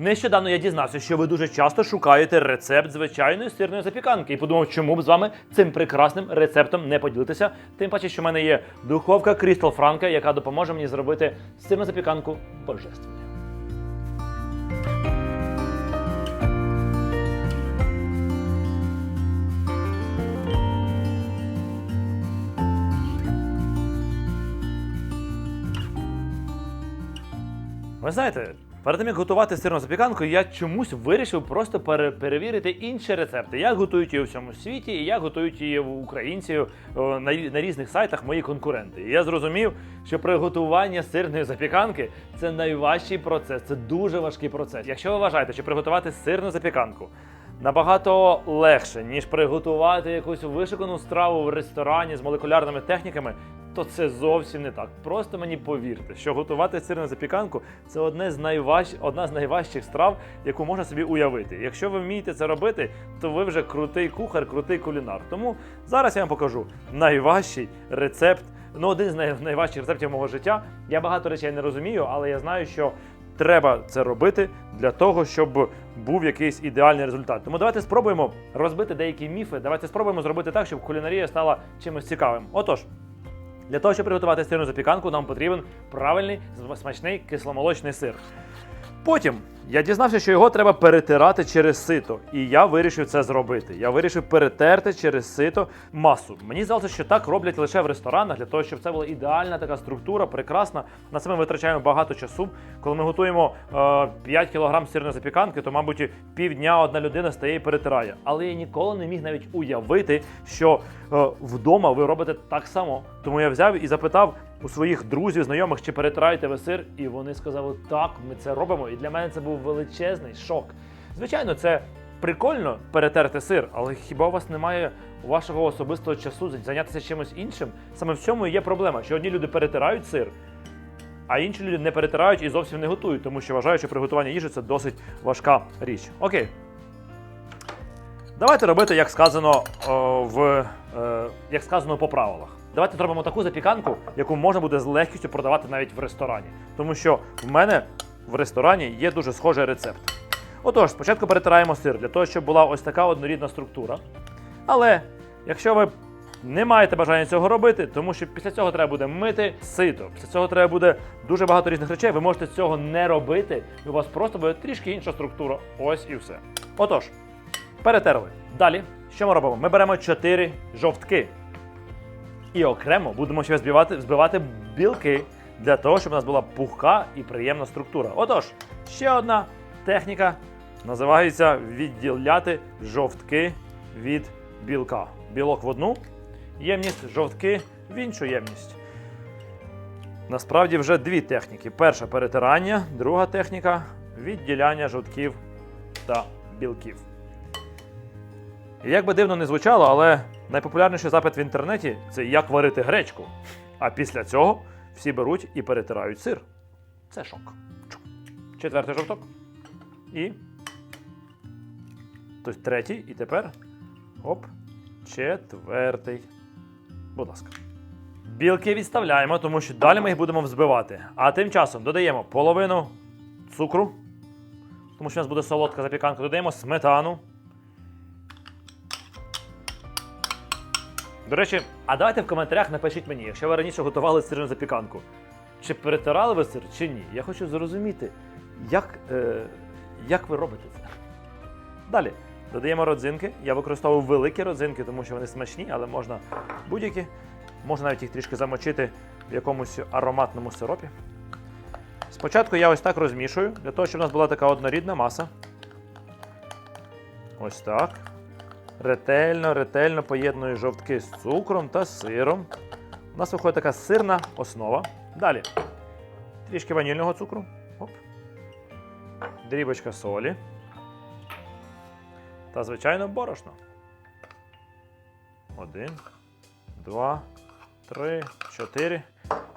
Нещодавно я дізнався, що ви дуже часто шукаєте рецепт звичайної сирної запіканки і подумав, чому б з вами цим прекрасним рецептом не поділитися. Тим паче, що в мене є духовка Crystal Franca, яка допоможе мені зробити сирну запіканку божественною. Ви знаєте, перед тим як готувати сирну запіканку, я чомусь вирішив просто пере- перевірити інші рецепти, як готують її у всьому світі, і як готують її українці о, на, на різних сайтах мої конкуренти. І я зрозумів, що приготування сирної запіканки це найважчий процес, це дуже важкий процес. Якщо ви вважаєте, що приготувати сирну запіканку набагато легше, ніж приготувати якусь вишикану страву в ресторані з молекулярними техніками, то це зовсім не так. Просто мені повірте, що готувати сирну запіканку це одне з найваж... одна з найважчих страв, яку можна собі уявити. Якщо ви вмієте це робити, то ви вже крутий кухар, крутий кулінар. Тому зараз я вам покажу найважчий рецепт. Ну, один з най... найважчих рецептів мого життя. Я багато речей не розумію, але я знаю, що треба це робити для того, щоб був якийсь ідеальний результат. Тому давайте спробуємо розбити деякі міфи. Давайте спробуємо зробити так, щоб кулінарія стала чимось цікавим. Отож. Для того, щоб приготувати сирну запіканку, нам потрібен правильний смачний кисломолочний сир. Потім я дізнався, що його треба перетирати через сито, і я вирішив це зробити. Я вирішив перетерти через сито масу. Мені здалося, що так роблять лише в ресторанах, для того, щоб це була ідеальна така структура, прекрасна. На це ми витрачаємо багато часу. Коли ми готуємо е, 5 кг сирної запіканки, то, мабуть, півдня одна людина стає і перетирає. Але я ніколи не міг навіть уявити, що е, вдома ви робите так само. Тому я взяв і запитав у своїх друзів, знайомих, чи перетираєте ви сир, і вони сказали, так, ми це робимо. І для мене це був величезний шок. Звичайно, це прикольно перетерти сир, але хіба у вас немає вашого особистого часу зайнятися чимось іншим? Саме в цьому і є проблема, що одні люди перетирають сир, а інші люди не перетирають і зовсім не готують, тому що вважають, що приготування їжі це досить важка річ. Окей. Давайте робити, як сказано в е, як сказано по правилах. Давайте зробимо таку запіканку, яку можна буде з легкістю продавати навіть в ресторані. Тому що в мене в ресторані є дуже схожий рецепт. Отож, спочатку перетираємо сир для того, щоб була ось така однорідна структура. Але якщо ви не маєте бажання цього робити, тому що після цього треба буде мити сито, після цього треба буде дуже багато різних речей. Ви можете цього не робити, і у вас просто буде трішки інша структура. Ось і все. Отож, перетерли. Далі, що ми робимо? Ми беремо 4 жовтки. І окремо будемо ще збивати, взбивати білки для того, щоб у нас була пухка і приємна структура. Отож, ще одна техніка називається відділяти жовтки від білка. Білок в одну ємність, жовтки в іншу ємність. Насправді вже дві техніки: перша перетирання, друга техніка відділяння жовтків та білків. Як би дивно не звучало, але найпопулярніший запит в інтернеті це як варити гречку. А після цього всі беруть і перетирають сир. Це шок. Четвертий жовток. І. Тобто третій. І тепер. Оп. Четвертий. Будь ласка. Білки відставляємо, тому що далі ми їх будемо взбивати. А тим часом додаємо половину цукру, тому що у нас буде солодка запіканка. Додаємо сметану. До речі, а давайте в коментарях напишіть мені, якщо ви раніше готували сирну запіканку. Чи перетирали ви сир, чи ні? Я хочу зрозуміти, як, е, як ви робите це. Далі додаємо родзинки. Я використовую великі родзинки, тому що вони смачні, але можна будь-які. Можна навіть їх трішки замочити в якомусь ароматному сиропі. Спочатку я ось так розмішую, для того, щоб у нас була така однорідна маса. Ось так. Ретельно, ретельно поєдную жовтки з цукром та сиром. У нас виходить така сирна основа. Далі. Трішки ванільного цукру. Оп. Дрібочка солі. Та, звичайно, борошно. Один, два, три, чотири.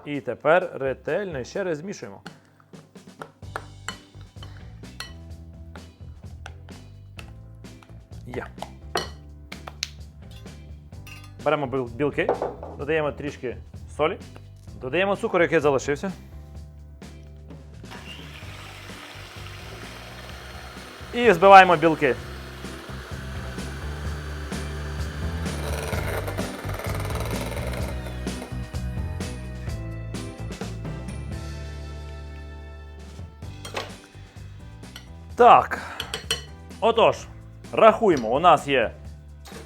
І тепер ретельно ще раз змішуємо. Є. Беремо білки, додаємо трішки солі, додаємо цукор, який залишився. І збиваємо білки. Так. Отож, рахуємо. У нас є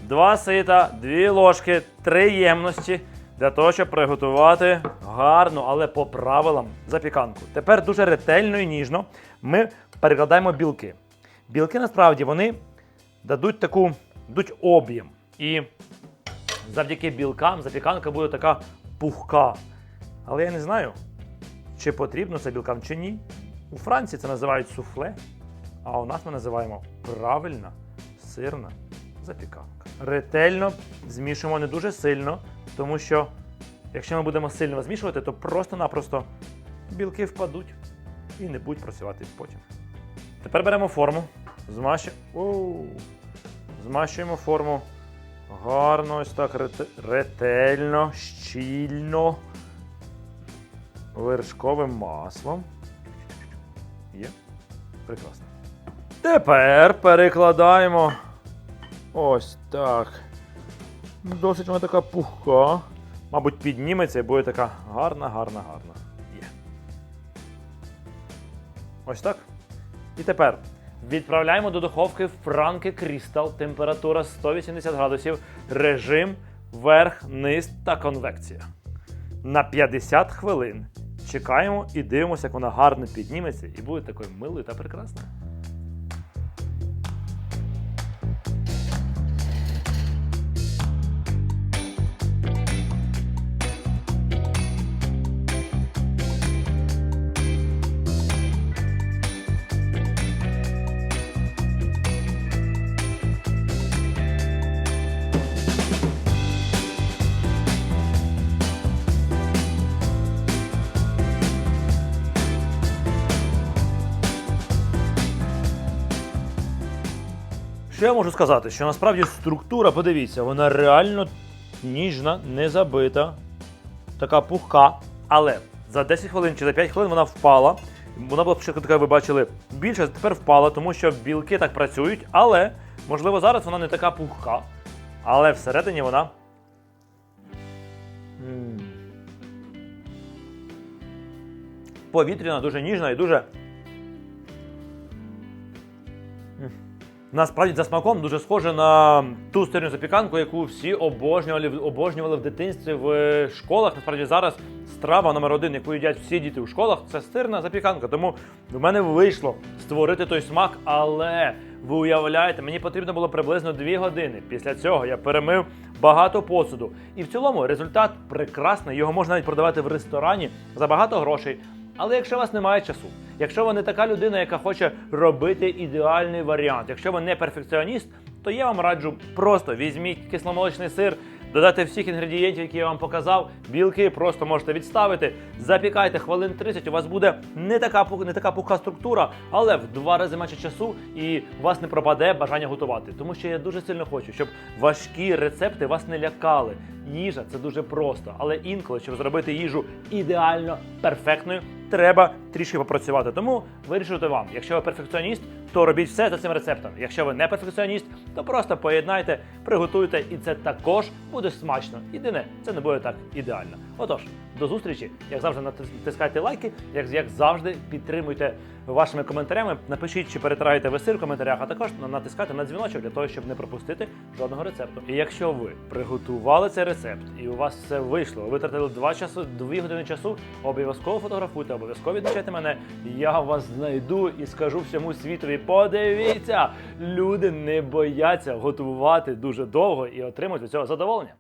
два сита, дві ложки, три ємності для того, щоб приготувати гарну, але по правилам запіканку. Тепер дуже ретельно і ніжно ми перекладаємо білки. Білки насправді вони дадуть таку дадуть об'єм. І завдяки білкам запіканка буде така пухка. Але я не знаю, чи потрібно це білкам чи ні. У Франції це називають суфле, а у нас ми називаємо правильна сирна запіканка. Ретельно змішуємо не дуже сильно, тому що якщо ми будемо сильно змішувати, то просто-напросто білки впадуть і не будуть працювати потім. Тепер беремо форму, змащу... Змащуємо форму гарно, ось так рете- ретельно, щільно, вершковим маслом. Є. Прекрасно. Тепер перекладаємо ось так. Досить вона така пухка. Мабуть, підніметься і буде така гарна, гарна, гарна. Є. Ось так. І тепер відправляємо до духовки Франки Крістал, температура 180 градусів, режим верх, низ та конвекція. На 50 хвилин. Чекаємо і дивимося, як вона гарно підніметься і буде такою милою та прекрасною. Що я можу сказати? Що насправді структура, подивіться, вона реально ніжна, не забита, така пухка. Але за 10 хвилин чи за 5 хвилин вона впала. Вона була спочатку така, ви бачили, більша, тепер впала, тому що білки так працюють, але, можливо, зараз вона не така пухка. Але всередині вона. Повітряна, дуже ніжна і дуже. Насправді за смаком дуже схоже на ту сирну запіканку, яку всі обожнювали, обожнювали в дитинстві в школах. Насправді зараз страва номер один, яку їдять всі діти у школах, це сирна запіканка. Тому в мене вийшло створити той смак, але ви уявляєте, мені потрібно було приблизно 2 години. Після цього я перемив багато посуду. І в цілому результат прекрасний. Його можна навіть продавати в ресторані за багато грошей. Але якщо у вас немає часу, якщо ви не така людина, яка хоче робити ідеальний варіант, якщо ви не перфекціоніст, то я вам раджу просто візьміть кисломолочний сир, додати всіх інгредієнтів, які я вам показав. Білки просто можете відставити, запікайте хвилин 30, У вас буде не така не така пуха структура, але в два рази менше часу, і у вас не пропаде бажання готувати. Тому що я дуже сильно хочу, щоб важкі рецепти вас не лякали. Їжа це дуже просто, але інколи, щоб зробити їжу ідеально перфектною, треба трішки попрацювати. Тому вирішуйте вам. Якщо ви перфекціоніст, то робіть все за цим рецептом. Якщо ви не перфекціоніст, то просто поєднайте, приготуйте, і це також буде смачно. Єдине, це не буде так ідеально. Отож, до зустрічі. Як завжди, натискайте лайки, як, як завжди, підтримуйте вашими коментарями. Напишіть, чи перетираєте ви сир в коментарях, а також натискайте на дзвіночок для того, щоб не пропустити жодного рецепту. І якщо ви приготували цей рецепт і у вас все вийшло, ви витратили 2 часу, 2 години часу, обов'язково фотографуйте, обов'язково відмічайте мене. Я вас знайду і скажу всьому світові. Подивіться, люди не бояться готувати дуже довго і отримують від цього задоволення.